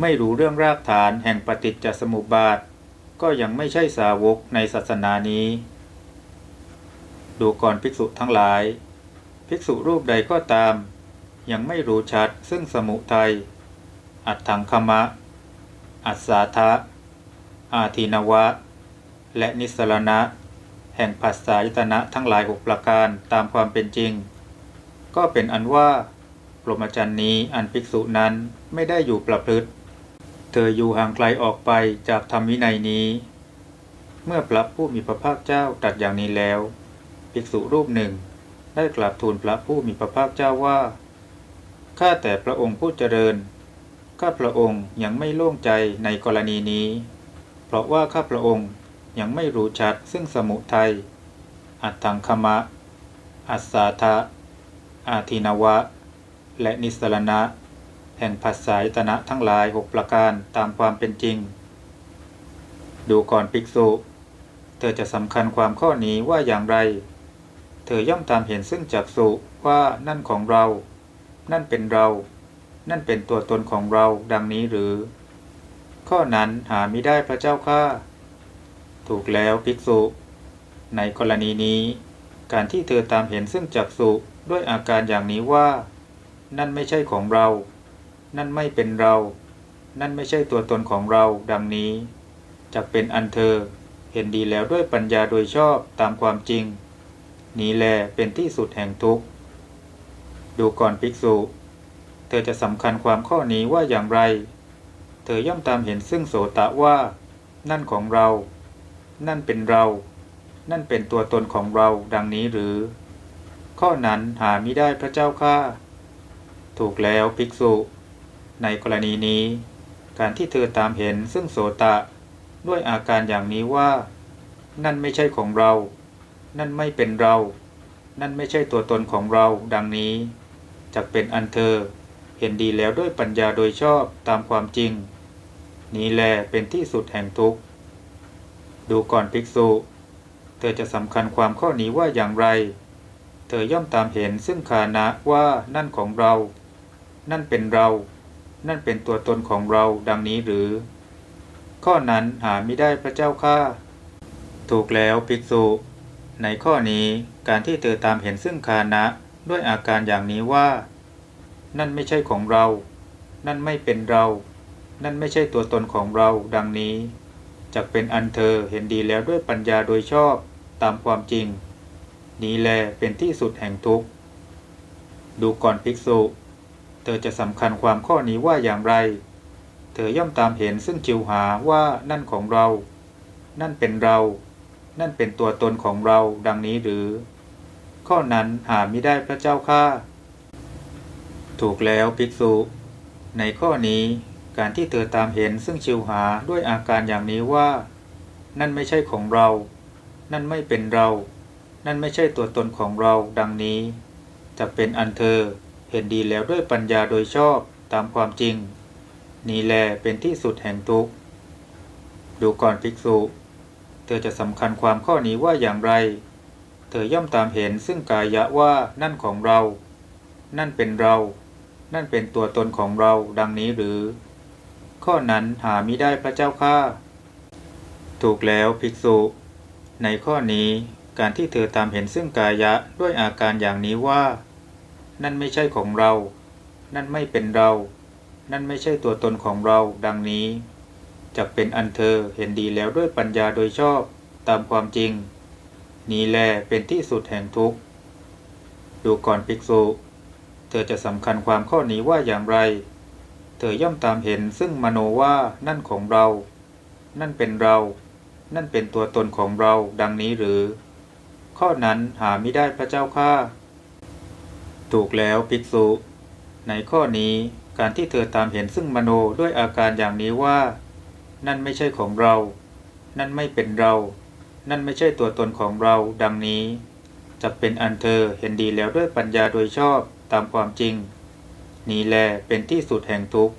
ไม่รู้เรื่องรากฐานแห่งปฏิจจสมุปบาท ก็ยังไม่ใช่สาวกในศาสนานี้ ดูก่อนภิกษุทั้งหลาย ภิกษุรูปใดก็ตาม ยังไม่รู้ชัดซึ่งสมุทัย อัตถังคมะ อัสสาทะ อาทินวะ และนิสรณะ แห่งผัสสะยตนะทั้งหลายหกประการตามความเป็นจริง ก็เป็นอันว่าพรหมจรรย์นี้อันภิกษุนั้นไม่ได้อยู่ประพฤติ เธออยู่ห่างไกลออกไปจากธรรมวินัยนี้ เมื่อพระผู้มีพระภาคเจ้าตรัสอย่างนี้แล้ว ภิกษุรูปหนึ่ง ได้กราบทูลพระผู้มีพระภาคเจ้าว่า ข้าแต่พระองค์ผู้เจริญ ข้าพระองค์ยังไม่โล่งใจในกรณีนี้ เพราะว่าข้าพระองค์ยังไม่รู้ชัดซึ่งสมุทัย อัตถังคมะ อัสสาทะอาทินวะ และนิสรณะ ห่งผัสสะยตนะทั้งหลายหกประการตามความเป็นจริง ดูก่อนภิกษุ เธอจะสำคัญความข้อนี้ว่าอย่างไร เธอย่อมตามเห็นซึ่งจักสุว่านั่นของเรา นั่นเป็นเรา นั่นเป็นตัวตนของเราดังนี้หรือ ข้อนั้นหาไม่ได้พระเจ้าข้าถูกแล้วภิกษุ ในกรณีนี้ การที่เธอตามเห็นซึ่งจักสุด้วยอาการอย่างนี้ว่า นั่นไม่ใช่ของเรา นั่นไม่เป็นเรา นั่นไม่ใช่ตัวตนของเรา ดังนี้จะเป็นอันเธอ เห็นดีแล้วด้วยปัญญาโดยชอบตามความจริง นี้แลเป็นที่สุดแห่งทุกข์ ดูก่อนภิกษุ เธอจะสำคัญความข้อนี้ว่าอย่างไร เธอย่อมตามเห็นซึ่งโสตะว่า นั่นของเรา นั่นเป็นเรา นั่นเป็นตัวตนของเราดังนี้หรือ ข้อนั้นหาไม่ได้พระเจ้าข้าถูกแล้วภิกษุ ในกรณีนี้ การที่เธอตามเห็นซึ่งโสตะ ด้วยอาการอย่างนี้ว่า นั่นไม่ใช่ของเรา นั่นไม่เป็นเรา นั่นไม่ใช่ตัวตนของเราดังนี้จะเป็นอันเธอเห็นดีแล้วด้วยปัญญาโดยชอบตามความจริง นี้แลเป็นที่สุดแห่งทุกข์ ดูก่อนภิกษุ เธอจะสำคัญความข้อนี้ว่าอย่างไร เธอย่อมตามเห็นซึ่งขานะว่านั่นของเรา นั่นเป็นเรา นั่นเป็นตัวตนของเราดังนี้หรือ ข้อนั้นหาไม่ได้พระเจ้าข้าถูกแล้วภิกษุ ในข้อนี้การที่เธอตามเห็นซึ่งคานะด้วยอาการอย่างนี้ว่า นั่นไม่ใช่ของเรา นั่นไม่เป็นเรา นั่นไม่ใช่ตัวตนของเราดังนี้จะเป็นอันเธอเห็นดีแล้วด้วยปัญญาโดยชอบตามความจริง นี้แลเป็นที่สุดแห่งทุกข์ ดูก่อนภิกษุ เธอจะสำคัญความข้อนี้ว่าอย่างไร เธอย่อมตามเห็นซึ่งจิวหาว่านั่นของเรา นั่นเป็นเรา นั่นเป็นตัวตนของเราดังนี้หรือ ข้อนั้นหาไม่ได้พระเจ้าข้าถูกแล้วภิกษุ ในข้อนี้การที่เธอตามเห็นซึ่งชิวหาด้วยอาการอย่างนี้ว่า นั่นไม่ใช่ของเรา นั่นไม่เป็นเรา นั่นไม่ใช่ตัวตนของเราดังนี้ จะเป็นอันเธอ เห็นดีแล้วด้วยปัญญาโดยชอบตามความจริง นี้แลเป็นที่สุดแห่งทุกข์ ดูก่อนภิกษุ เธอจะสำคัญความข้อนี้ว่าอย่างไร เธอย่อมตามเห็นซึ่งกายะว่านั่นของเรา นั่นเป็นเรา นั่นเป็นตัวตนของเราดังนี้หรือ ข้อนั้นหามิได้พระเจ้าข้าถูกแล้วภิกษุ ในข้อนี้การที่เธอตามเห็นซึ่งกายะด้วยอาการอย่างนี้ว่า นั่นไม่ใช่ของเรา นั่นไม่เป็นเรา นั่นไม่ใช่ตัวตนของเรา ดังนี้จะเป็นอันเธอเห็นดีแล้วด้วยปัญญาโดยชอบตามความจริง นี้แลเป็นที่สุดแห่งทุกข์ ดูก่อนภิกษุ เธอจะสำคัญความข้อนี้ว่าอย่างไร เธอย่อมตามเห็นซึ่งมโนว่านั่นของเรา นั่นเป็นเรา นั่นเป็นตัวตนของเราดังนี้หรือ ข้อนั้นหาไม่ได้พระเจ้าข้า ถูกแล้วภิกษุ ในข้อนี้การที่เธอตามเห็นซึ่งมโนด้วยอาการอย่างนี้ว่า นั่นไม่ใช่ของเรา นั่นไม่เป็นเรา นั่นไม่ใช่ตัวตนของเรา ดังนี้ จะเป็นอันเธอเห็นดีแล้วด้วยปัญญาโดยชอบตามความจริง นี้แลเป็นที่สุดแห่งทุกข์